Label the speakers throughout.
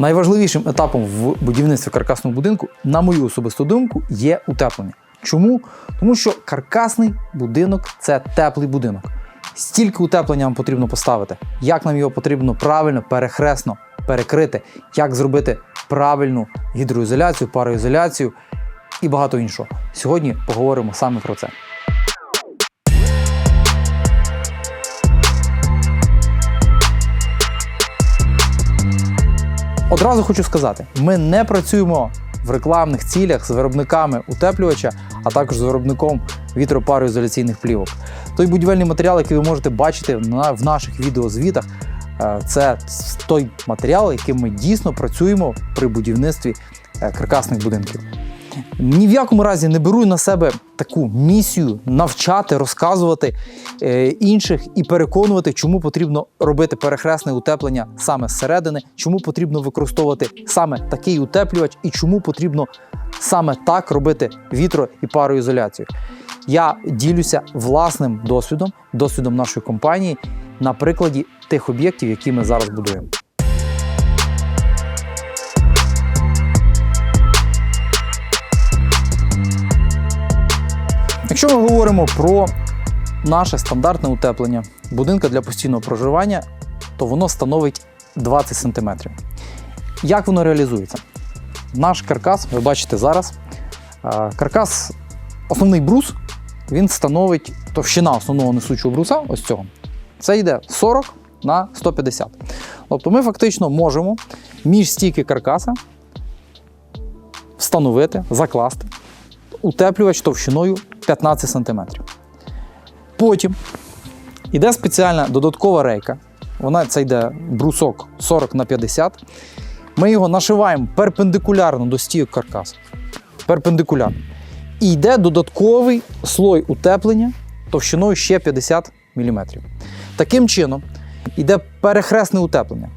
Speaker 1: Найважливішим етапом в будівництві каркасного будинку, на мою особисту думку, є утеплення. Чому? Тому що каркасний будинок це теплий будинок. Стільки утеплення вам потрібно поставити, як нам його потрібно правильно, перехресно перекрити, як зробити правильну гідроізоляцію, пароізоляцію і багато іншого. Сьогодні поговоримо саме про це. Одразу хочу сказати: ми не працюємо в рекламних цілях з виробниками утеплювача, а також з виробником вітропароізоляційних плівок. Той будівельний матеріал, який ви можете бачити в наших відеозвітах, е, це той матеріал, яким ми дійсно працюємо при будівництві е, каркасних будинків. Ні в якому разі не беру на себе таку місію навчати, розказувати е, інших і переконувати, чому потрібно робити перехресне утеплення саме зсередини, чому потрібно використовувати саме такий утеплювач і чому потрібно саме так робити вітро і пароізоляцію. Я ділюся власним досвідом, досвідом нашої компанії на прикладі тих об'єктів, які ми зараз будуємо. Якщо ми говоримо про наше стандартне утеплення будинка для постійного проживання, то воно становить 20 см. Як воно реалізується? Наш каркас, ви бачите зараз, е, каркас, основний брус, він становить товщина основного несучого бруса, ось цього. Це йде 40 на 150. Тобто ми фактично можемо між стійки каркаса встановити, закласти утеплювач товщиною 15 см. Потім йде спеціальна додаткова рейка. Вона це йде брусок 40 на 50. Ми його нашиваємо перпендикулярно до стійок каркасу. Перпендикулярно. І йде додатковий слой утеплення товщиною ще 50 мм. Таким чином, йде перехресне утеплення.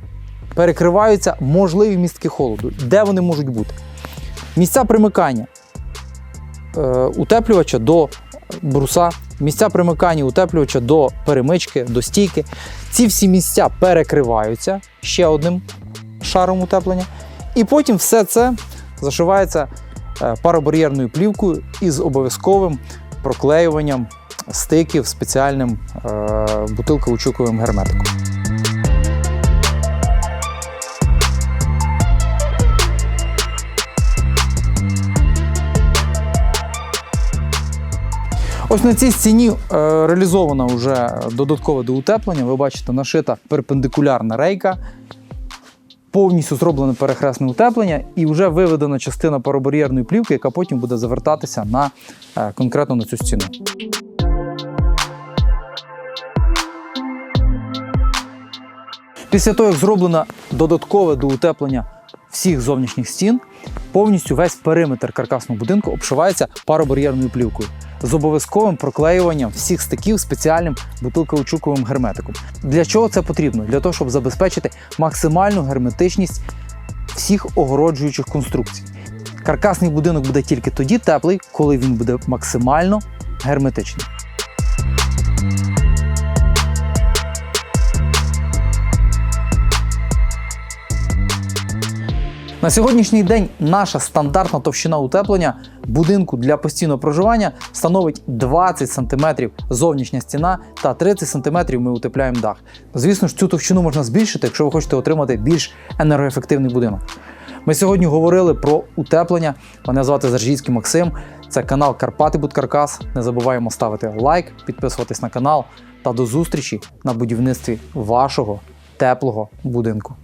Speaker 1: Перекриваються можливі містки холоду. Де вони можуть бути? Місця примикання утеплювача до бруса, місця примикання утеплювача до перемички, до стійки. Ці всі місця перекриваються ще одним шаром утеплення. І потім все це зашивається е, паробар'єрною плівкою із обов'язковим проклеюванням стиків спеціальним е, бутилково-чуковим герметиком. Ось на цій стіні е, реалізовано вже додаткове доутеплення. Ви бачите, нашита перпендикулярна рейка, повністю зроблене перехресне утеплення і вже виведена частина паробар'єрної плівки, яка потім буде завертатися на е, конкретно на цю стіну. Після того, як зроблено додаткове доутеплення всіх зовнішніх стін, повністю весь периметр каркасного будинку обшивається паробар'єрною плівкою з обов'язковим проклеюванням всіх стиків спеціальним бутилково-чуковим герметиком. Для чого це потрібно? Для того, щоб забезпечити максимальну герметичність всіх огороджуючих конструкцій. Каркасний будинок буде тільки тоді теплий, коли він буде максимально герметичний. На сьогоднішній день наша стандартна товщина утеплення будинку для постійного проживання становить 20 см зовнішня стіна та 30 см ми утепляємо дах. Звісно ж, цю товщину можна збільшити, якщо ви хочете отримати більш енергоефективний будинок. Ми сьогодні говорили про утеплення. Мене звати Заржійський Максим. Це канал Карпати Будкаркас. Не забуваємо ставити лайк, підписуватись на канал та до зустрічі на будівництві вашого теплого будинку.